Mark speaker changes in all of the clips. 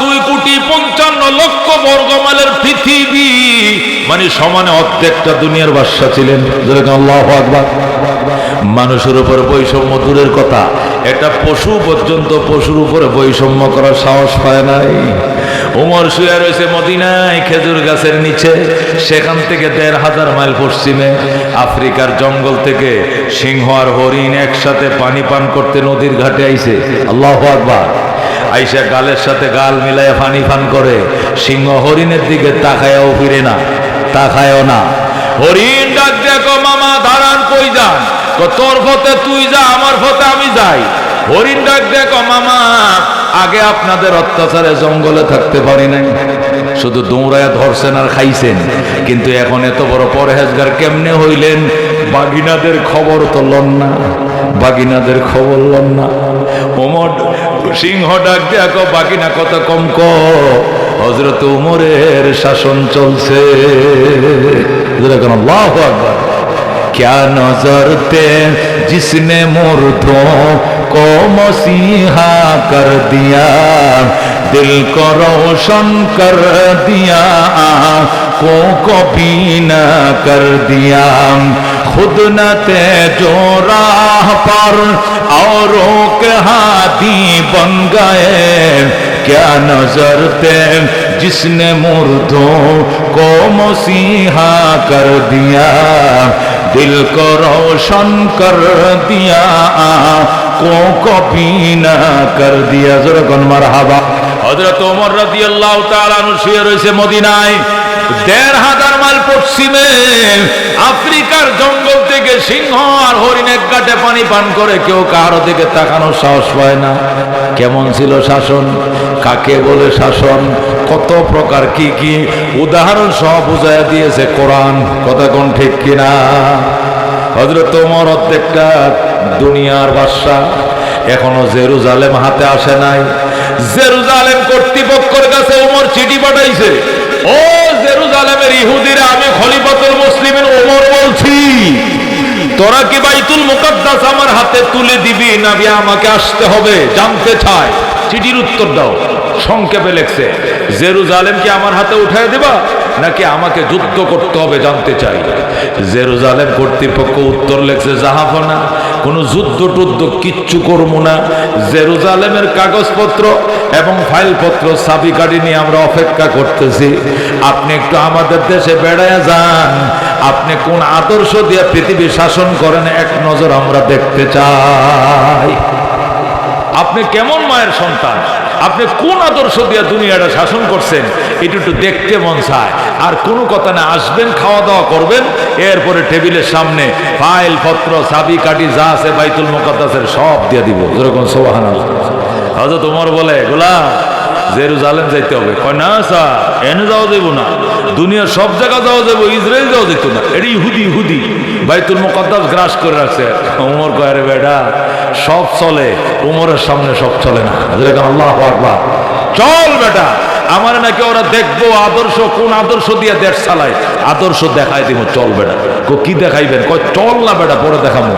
Speaker 1: দুই পঞ্চান্ন লক্ষ পৃথিবী মানে সমানে অর্ধেকটা দুনিয়ার ছিলেন। মানুষের উপরে বৈষম্য দূরের কথা, এটা পশু পর্যন্ত পশুর উপরে বৈষম্য করার সাহস পায় নাই। উমর শুয়ে রয়েছে মদিনায় খেজুর গাছের নিচে। সেখান থেকে দেড় হাজার মাইল পশ্চিমে আফ্রিকার জঙ্গল থেকে সিংহ আর হরিণ একসাথে পানি পান করতে নদীর ঘাটে আইছে। আল্লাহ আকবার। আইসা গালের সাথে গাল মিলাইয়া পানি পান করে। সিংহ হরিণের দিকে তাকায়াও ফিরে না, তাকায়ও না। হরিণ ডাক দেখো, মামা, দাঁড়ান, কই যান? তোর ফতে তুই যা, আমার ফতে আমি যাই। হরিণ ডাক দেখো মামা আগে আপনাদের অত্যাচারে জঙ্গলে থাকতে পারি নাই শুধু দৌড়ায় ধরছেন আর খাইছেন কিন্তু এখন এত বড় পরহেজগার কেমনে হইলেন বাগিনাদের খবর তো লন না বাগিনাদের খবর লন না ওমর সিংহ ডাক দেখো বাগিনা কত কম ক হজরত উমরের শাসন চলছে যেরকম আল্লাহু আকবার क्या नजर ते जिसने मुर्दों को मसीहा कर दिया दिल को रोशन कर दिया को को बीना कर दिया खुद न ते जो राह पर औरों के हाथी बन गए क्या नजर ते जिसने मुर्दों को मसीहा कर दिया दिल को रोशन कर दिया শুয়ে রয়েছে হাজার আফ্রিকার জঙ্গল থেকে সিংহ আর হরিণের কাটে পানি পান করে কেউ কারও দিকে তাকানোর সাহস পায় না। কেমন ছিল শাসন? কাকে বলে শাসন? কত প্রকার কি কি? উদাহরণ সহ বুঝাইয়া দিয়েছে কোরআন। কথা কোন ঠিক কিনা? হজরত তোমার অর্ধেকটা দুনিয়ার বাদশা এখনও জেরুজালেম হাতে আসে নাই। জেরুজালেম কর্তৃপক্ষের কাছে ওমর চিঠি পাঠাইছে, ও জেরুজালেমের ইহুদিরা, আমি খলিফাতুল মুসলিমের ওমর বলছি, তোরা কি বাইতুল মুকাদ্দাস আমার হাতে তুলে দিবি না আমাকে আসতে হবে? জানতে চায় চিঠির উত্তর দাও। সংক্ষেপে লেখছে, জেরুজালেম কি আমার হাতে উঠায় দেবা? নাকি আমাকে যুদ্ধ করতে হবে জানতে চাই। জেরুজালেম কর্তৃপক্ষ উত্তর লেখছে, জাহাফনা, কোনো যুদ্ধ টুদ্ধ কিচ্ছু করব না। জেরুজালেমের কাগজপত্র এবং ফাইলপত্র সাবি কাটি নিয়ে আমরা অপেক্ষা করতেছি। আপনি একটু আমাদের দেশে বেড়ায় যান। আপনি কোন আদর্শ দিয়ে পৃথিবী শাসন করেন এক নজর আমরা দেখতে চাই। আপনি কেমন মায়ের সন্তান? আপনি কোন আদর্শ দিয়ে দুনিয়াটা শাসন করছেন, এটা একটু দেখতে মন চায়। আর কোনো কথা না, আসবেন খাওয়া দাওয়া করবেন, এরপরে টেবিলের সামনে ফাইল, পত্র সাবি কাটি যা আছে বাইতুল মোকাদ্দাসের সব দিয়ে দিব। যেরকম সোহান হয়তো তোমার বলে, গোলাম, জেরুজালেম যাইতে হবে। কয়, না স্যার, এনে যাওয়া যাব না। দুনিয়ার সব জায়গা যাওয়া যাব ইসরায়েল যাওয়া যেত না। এটা ইহুদি ইহুদি। বাইতুল মোকাদ্দাস গ্রাস করে রাখছে। উমর কয় রে বেটা সব চলে, উমরের সামনে সব চলে না। আল্লাহ চল বেটা, আমার নাকি ওরা দেখব আদর্শ, কোন আদর্শ দিয়ে দেশ চালায়। আদর্শ দেখাই দিব, চল বেটা। কো কি দেখাইবেন? কয়, চল না বেটা, পরে দেখাবো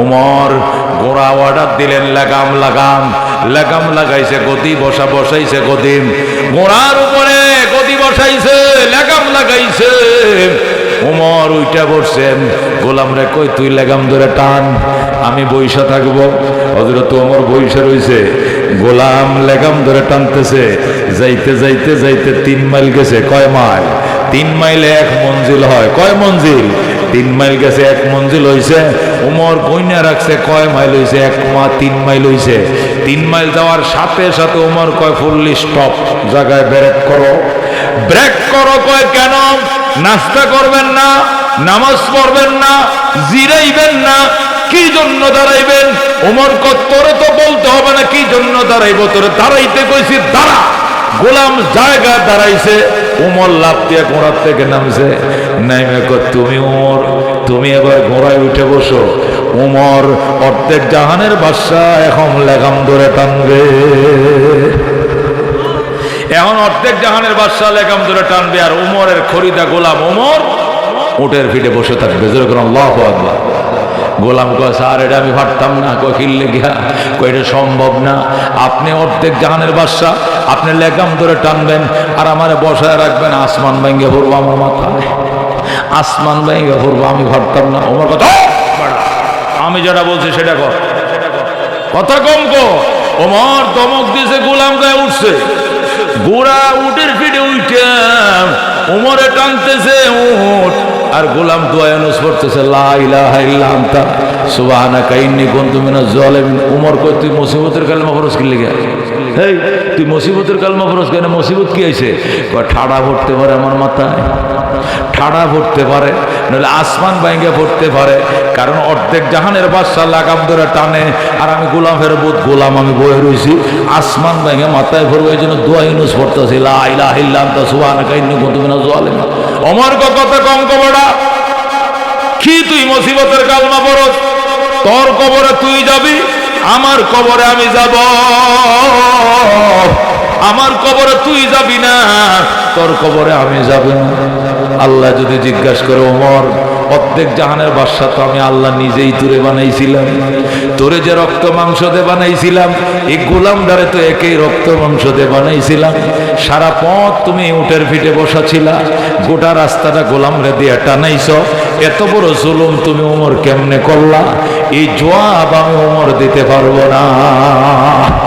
Speaker 1: ওমর গোড়া অর্ডার দিলেন, লাগাম লাগাম। লাগাম লাগাইছে, গদি বসা বসাইছে, গদিম। গোড়ার উপরে গদি বসাইছে, লাগাম লাগাইছে। ওমর উইটা বসছেন, গোলাম রে, কই তুই লাগাম ধরে টান? আমি বইসা থাকব। হজরত ওমর বইসা রইছে। গোলাম লেগাম ধরে টানতেছে। যাইতে যাইতে যাইতে তিন মাইল গেছে। কয় মাইল? তিন মাইলে এক মঞ্জিল হয়। কয় মঞ্জিল? তিন মাইল গেছে, এক মঞ্জিল হইছে। উমর কইনা রাখছে, কয় মাইল হয়েছে এক মা তিন মাইল হয়েছে তিন মাইল যাওয়ার সাথে সাথে উমর কয়, ফুললি স্টপ, জায়গায় ব্রেক করো। ব্রেক করো কয়, কেন? নাস্তা করবেন না, নামাজ পড়বেন না, জিরাইবেন না কি জন্য দাঁড়াইবেন? ওমর তোরে তো বলতে হবে না কি জন্য দাঁড়াইব, তোরে দাঁড়াইতে কইছি, দাঁড়া। গোলাম জায়গা দাঁড়াইছে, উমর লাভ দিয়ে ঘোড়ার থেকে নামছে। নাইমে তুমি উমর, তুমি এবার ঘোড়ায় উঠে বসো। উমর অর্ধেক জাহানের বাদশা এখন লেগাম ধরে টানবে। এখন অর্ধেক জাহানের বাদশা লেগাম ধরে টানবে, আর উমরের খরিদা গোলাম উমর উটের পিঠে বসে থাকবে। যেরকম আল্লাহ আকবার। গোলাম কয়, স্যার, এটা আমি পারতাম না কয় কিনলে গিয়া কয়, এটা সম্ভব না। আপনি অর্ধেক জাহানের বাদশা আপনি লেগাম ধরে টানবেন আর আমার বসায় রাখবেন, আসমান ভেঙে পড়ব আমার মাথায়। আসমান ভেঙে পড়ব, আমি ভাবতাম না। আমার কথা আমি যেটা বলছি সেটা কর। কথা কম কো। ওমর দমক দিয়েছে, গোলাম গায়ে উঠছে। গোড়া উটের ফিটে উঠে, ওমরে টানতেছে, উঠ। আর গোলাম দোয়ানুস পড়তেছে ওমর কই তুই মুসিবতের কালমা ফরজ কি? লিগে হেই, তুই মুসিবতের কালমা ফরজ কেন? মুসিবত কি আইছে ঠাড়া ভরতে পারে আমার মাথায়। ঠাড়া পড়তে পারে নাহলে আসমান বাইঙ্গে পড়তে পারে। কারণ অর্ধেক জাহানের বাদশা লাগাম ধরে টানে, আর আমি গোলামের বোধ, গোলাম আমি বয়ে রয়েছি আসমান বাইঙ্গে মাথায় ভরবো এই জন্য দোয়া ইউনুস পড়তেছি মিনাজ অমর কথা কম কবড়া কি তুই মুসিবতের কালমা পড়স তোর কবরে তুই যাবি, আমার কবরে আমি যাব। আমার কবরে তুই যাবি না, তোর কবরে আমি যাব না। আল্লাহ যদি জিজ্ঞাসা করে, ওমর, অর্ধেক জাহানের বাদশা তো আমি আল্লাহ নিজেই তুরে বানাইছিলাম, তোরে যে রক্ত মাংস দে বানাইছিলাম, এই গোলাম দ্বারে তো একই রক্ত মাংস দে বানাইছিলাম। সারা পথ তুমি উটের ফিটে বসা ছিলা গোটা রাস্তাটা গোলাম রে দিয়ে টানাইছ। এত বড় জুলুম তুমি উমর কেমনে করলা? এই জবাব আমি উমর দিতে পারব না।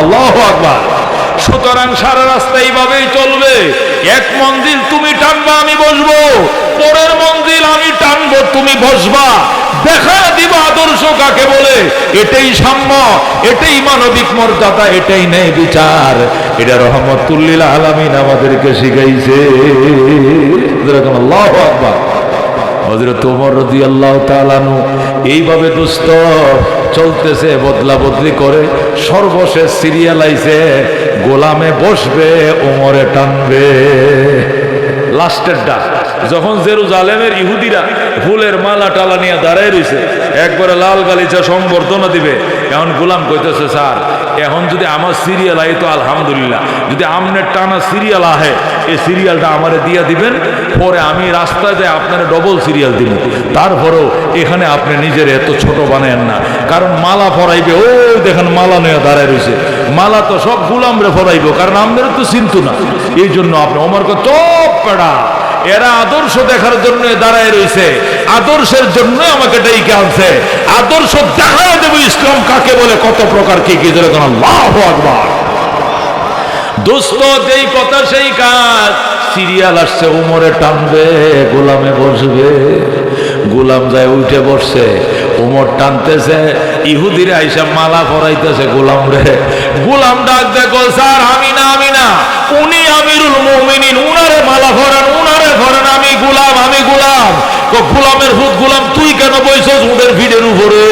Speaker 1: আল্লাহ আকবার। সুতরাং সারা রাস্তা এইভাবেই চলবে। এক মন্দির তুমি টানবা, আমি বসবো। পরের মন্দির আমি টানবো, তুমি বসবা। দেখা দিব আদর্শ কাকে বলে। এটাই সাম্য, এটাই মানবিক মর্যাদা, এটাই নেই বিচার। এটা রহমতুল্লিল আলামিন আমাদেরকে শিখাইছে। আল্লাহ আকবার। হজরত ওমর রদি আল্লাহ তালানু এইভাবে দুস্থ চলতেছে বদলা বদলি করে, সর্বশেষ সিরিয়াল আইছে গোলামে বসবে, ওমরে টানবে। লাস্টের ডাক, যখন জেরুজালেমের ইহুদিরা ফুলের মালা টালা নিয়ে দাঁড়ায় রয়েছে একবারে লাল গালিচা সম্বর্ধনা দিবে এমন গোলাম কইতেছে, স্যার এখন যদি আমার সিরিয়াল আই তো আলহামদুলিল্লাহ। যদি আমনের টানা সিরিয়াল আহে, এই সিরিয়ালটা আমারে দিয়া দিবেন, পরে আমি রাস্তায় যাই আপনার ডবল সিরিয়াল দিব। তারপরেও এখানে আপনি নিজের এত ছোট বানায়েন না। কারণ মালা ফরাইবে ও দেখেন মালা নিয়ে দাঁড়ায় রয়েছে। মালা তো সব গুলামরে ফরাইব কারণ আমাদের তো চিন্তু না। এই জন্য আপনি আমার কত পেড়া। এরা আদর্শ দেখার জন্য দাঁড়ায় রয়েছে। আদর্শের জন্য আমাকে ডেকে আনছে। আদর্শ দেখা দেবো ইসলাম কাকে বলে, কত প্রকার কি কি ধরে আল্লাহ আকবার। কথা সেই কাজ। সিরিয়াল আসছে, উমরে টানবে, গোলামে বসবে। গোলাম যায় উঠে বসছে, উমর টানতেছে, ইহুদিরে আইসা মালা পরাইতেছে, গোলাম রে। গোলাম ডাক দেখো, স্যার, আমি না আমি না। উনি আমিরুল মুমিনিন, উনারে মালা ভরান উনারে ভরান আমি গোলাম আমি গোলাম তো গোলামের ভূত গোলাম, তুই কেন বইছস উনের ভিড়ের উপরে?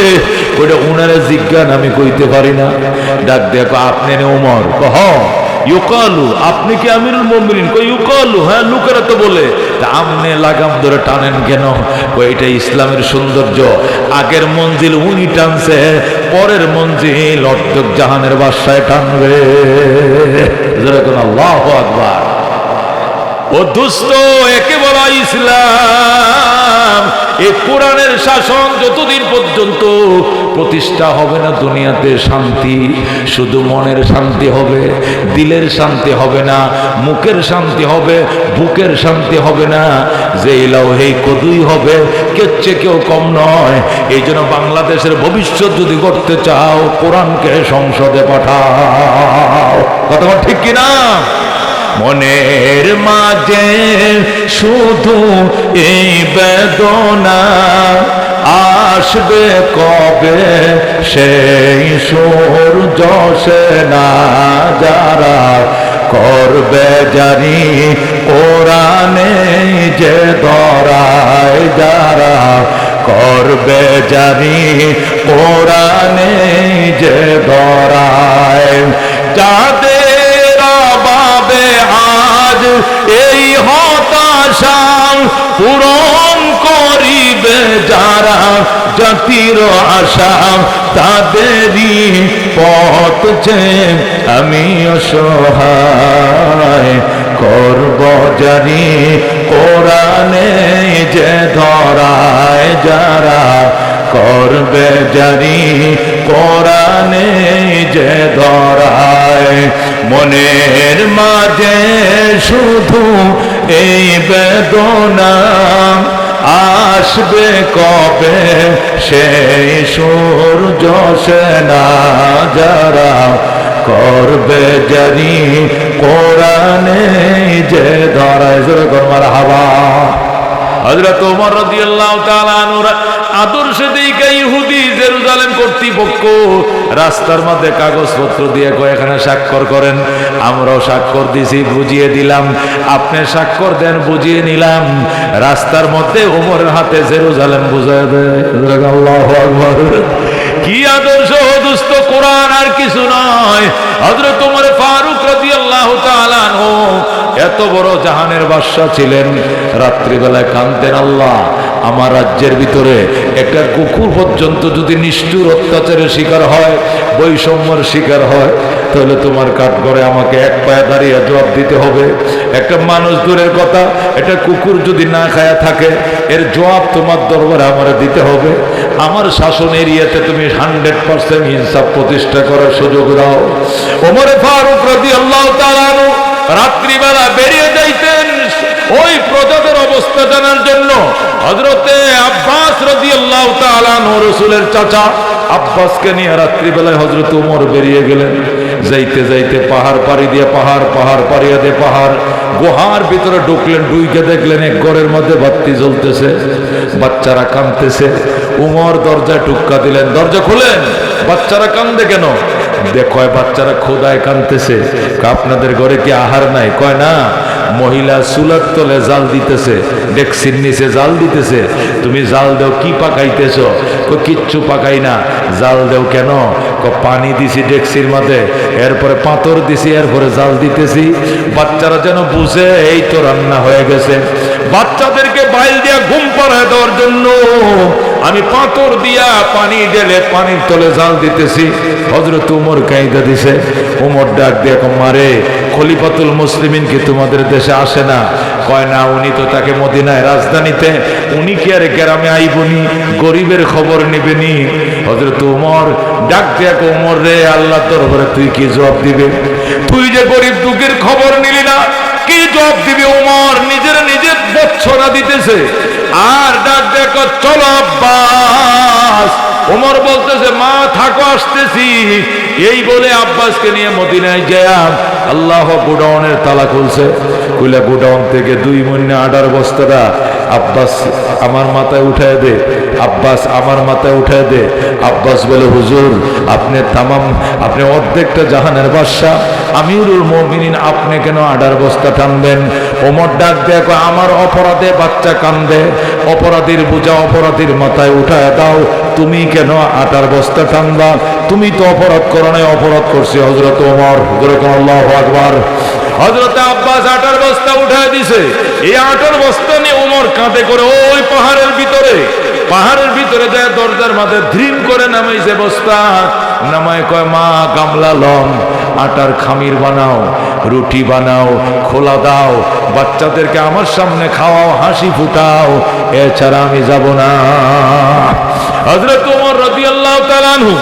Speaker 1: ওইটা উনারে জিজ্ঞান আমি কইতে পারি না। ডাক দেখো আপনি নে উমর। কহ ইউকালু, আপনি কি আমিরুল মুমিনিন? কই ইউকালু হ্যাঁ লোকেরা তো বলে। তা আপনি লাগাম ধরে টানেন কেন? এটা ইসলামের সৌন্দর্য। আগের মঞ্জিল উনি টানছে, পরের মঞ্জিল অর্ধক জাহানের বাসায় টানবে। যেরকম আল্লাহ আকবার। ও দুস্থ একে বলা ইসলাম। এ কোরআনের শাসন যতদিন পর্যন্ত প্রতিষ্ঠা হবে না, দুনিয়াতে শান্তি, শুধু মনের শান্তি হবে, দিলের শান্তি হবে না, মুখের শান্তি হবে, বুকের শান্তি হবে না। যে এলাও এই কদুই হবে, কেচ্ছে কেউ কম নয়। এই জন্য বাংলাদেশের ভবিষ্যৎ যদি করতে চাও, কোরআনকে সংসদে পাঠাও। কথা ঠিক কিনা? মনের মাঝে শুধু এই বেদনা আসবে কবে? সেই সূর্য সে না যারা করবে জানি, কোরআনে যে ধরায় যারা করবে জানি, কোরআনে যে জাতির আশা, তাদেরই পথ যে আমি অসহায় করব জানি, কোরআনে যে ধরায় যারা করবে জারি কোরআনে যে ধরায় মনের মাঝে শুধু এই বেদনা আসবে কবে? সেই সূর্য সেনা যারা করবে জানি কোরআনে যে ধরায় জোরে কর্মার হাওয়া হযরত ওমর রাদিয়াল্লাহু তাআলা আদর্শ দিকে ইহুদি জেরুজালেম কর্তৃপক্ষ রাস্তার মধ্যে কাগজপত্র দিয়ে এখানে স্বাক্ষর করেন। আমরাও স্বাক্ষর দিছি, বুঝিয়ে দিলাম। আপনি স্বাক্ষর দেন, বুঝিয়ে নিলাম। রাস্তার মধ্যে ওমরের হাতে জেরুজালেম বুঝায় দেয় আল্লাহু কি আদর্শ দুস্থ কোরআন আর কিছু নয়? হযরত তোমার ফারুক রাজি আল্লাহ এত বড় জাহানের বাদশাহ ছিলেন। রাত্রিবেলায় কানতেন আল্লাহ, আমার রাজ্যের ভিতরে একটা কুকুর পর্যন্ত যদি নিষ্ঠুর অত্যাচারের শিকার হয়, বৈষম্যের শিকার হয় তাহলে তোমার কাঠগড়ে আমাকে এক পায়ে দাঁড়িয়ে জবাব দিতে হবে। একটা মানুষ দূরের কথা, একটা কুকুর যদি না খায়া থাকে, এর জবাব তোমার দরবারে আমার দিতে হবে। আমার শাসন এরিয়াতে তুমি হান্ড্রেড পার্সেন্ট হিংসাব প্রতিষ্ঠা করার সুযোগ দাও। ওমরে ফারুক রাজি আল্লাহ রাত্রিবেলা বেরিয়ে যাইতেন ওই প্রজাদের অবস্থা জানার জন্য। হজরতে আব্বাস রাজি আল্লাহ রসুলের চাচা আব্বাসকে নিয়ে রাত্রিবেলায় হজরত উমর বেরিয়ে গেলেন। যাইতে যাইতে পাহাড় পাড়ি দিয়ে পাহাড় পাহাড় পাড়িয়া দিয়ে পাহাড়। গুহার ভিতরে ঢুকলেন ডুইকে দেখলেন এক ঘরের মধ্যে বাত্তি জ্বলতেছে, বাচ্চারা কাঁদতেছে। উমর দরজায় টুক্কা দিলেন, দরজা খুলেন, বাচ্চারা কান্দে কেন? দেখয় বাচ্চারা খোদায় কাঁদতেছে। আপনাদের ঘরে কি আহার নাই? কয় না মহিলা চুলার তলে জাল দিতেছে, ডেক্সির নিচে জাল দিতেছে। তুমি জাল দেও, কি পাকাইতেছ? কো, কিচ্ছু পাকাই না। জাল দেও কেন? ক, পানি দিছি ডেক্সির মাঝে এরপরে পাথর দিছি, এরপরে জাল দিতেছি। বাচ্চারা যেন বুঝে, এই তো রান্না হয়ে গেছে। বাচ্চাদেরকে বাইল দিয়া ঘুম পাড়ায় দেওয়ার জন্য আমি পাথর দিয়া পানি ঢেলে পানির তলে জাল দিতেছি। হজরত উমর কাইদা দিছে উমর ডাক দিয়ে মারে খলিফাতুল মুসলিমিন কি তোমাদের দেশে আসে না? কয় না উনি তো তাকে মদিনায় রাজধানীতে উনি কি আর গ্রামে আইবনি? গরিবের খবর নিবেনি? হজরত উমর ডাক কয়, উমর রে আল্লাহ দরবারে তুই কি জবাব দিবে? তুই যে গরিব দুঃখের খবর নিলি না কি জবাব দিবে উমর? নিজের নিজের বচ্ছরা দিতেছে। আর ডাক দেখো, চলো আব্বাস। ওমর বলতেছে, মা, থাকো, আসতেছি। এই বলে আব্বাসকে নিয়ে মদিনায় যায় আল্লাহ গোডাউনের তালা খুলছে। খুলে গোডাউন থেকে দুই মহিনা আটার বস্তাটা আব্বাস আমার মাথায় উঠায় দে আব্বাস, আমার মাথায় উঠায় দে। আব্বাস বলে, হুজুর, আপনি তামাম, আপনি অর্ধেকটা জাহানের বাদশাহ। আমিরুল মমিনিন, আপনি কেন আডার বস্তা টানবেন? ওমর ডাক দেখো আমার অপরাধে বাচ্চা কান্দে। অপরাধীর বোঝা, অপরাধীর মাথায় উঠায় দাও। তুমি কেন আটার বস্তা টানবা? তুমি তো অপরাধ করো নাই, অপরাধ করছি হজরত ওমর। হজরত আল্লাহ আকবার। হজরত আব্বাস আটার বস্তা উঠায় দিছে। এই আটার বস্তা নিয়ে ওমর কাঁধে করে ওই পাহাড়ের ভিতরে। পাহাড়ের ভিতরে যায় দরজার মাঝে ধ্রিম করে নামাইছে বস্তা। নামায় কয়, মা, গামলা লম আটার খামির বানাও, রুটি বানাও, খোলা দাও, বাচ্চাদেরকে আমার সামনে খাওয়াও, হাসি ফুটাও, এছাড়া আমি যাব না। হজরত ওমর রাদিয়াল্লাহু তাআলা আনহু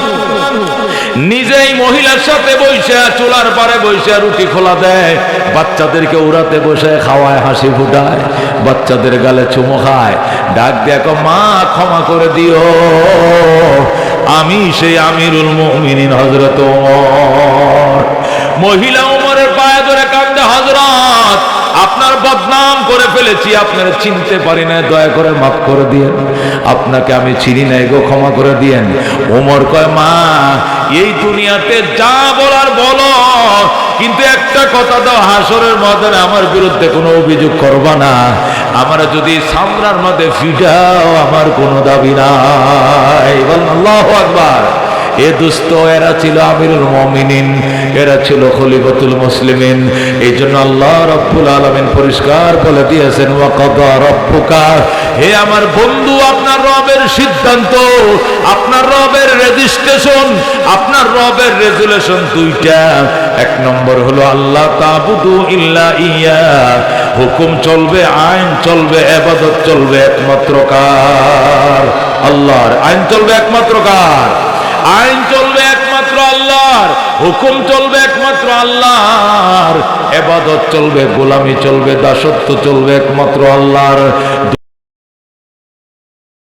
Speaker 1: নিজেই মহিলার সাথে বসে, চুলার পারে বসে রুটি খোলা দেয়। বাচ্চাদেরকে উড়াতে বসে, খাওয়ায়, হাসি ফুটায়। বাচ্চাদের গালে চুমো খায়। ডাক দেখো মা, ক্ষমা করে দিও। আমি সেই আমিরুল মুমিনিন হজরত মহিলা ওমরের পায়ে ধরে কান্দে হজরত আপনার বদনাম করে ফেলেছি, আপনার চিনতে পারি না দয়া করে মাফ করে দিয়েন। আপনাকে আমি চিনি নাই গো, ক্ষমা করে দিয়েন। ওমর কয়, মা, এই দুনিয়াতে যা বলার বলো, কিন্তু একটা কথা দাও, হাসরের মধ্যে আমার বিরুদ্ধে কোনো অভিযোগ করবা না। আমার যদি সামরার মধ্যে ফিটাও, আমার কোনো দাবি নাই। বল আল্লাহ আকবার। এ দুস্থ, এরা ছিল আমিরুল মমিনিন, এরা ছিল খলিফাতুল মুসলিমিন। এই জন্য আল্লাহ রব্বুল আলমিন পরিষ্কার বলে দিয়েছেন হে আমার বন্ধু, আপনার রবের সিদ্ধান্ত, আপনার রবের রেজিস্ট্রেশন আপনার রবের রেজুলেশন দুইটা। এক নম্বর হলো, আল্লাহ তাবুদু ইল্লা ইয়া। হুকুম চলবে, আইন চলবে, এবাদত চলবে একমাত্র কার? আল্লাহর আইন চলবে একমাত্র কার? আইন চলবে একমাত্র আল্লাহর, হুকুম চলবে একমাত্র আল্লাহর, এবাদত চলবে, গোলামি চলবে, দাসত্ব চলবে একমাত্র আল্লাহর।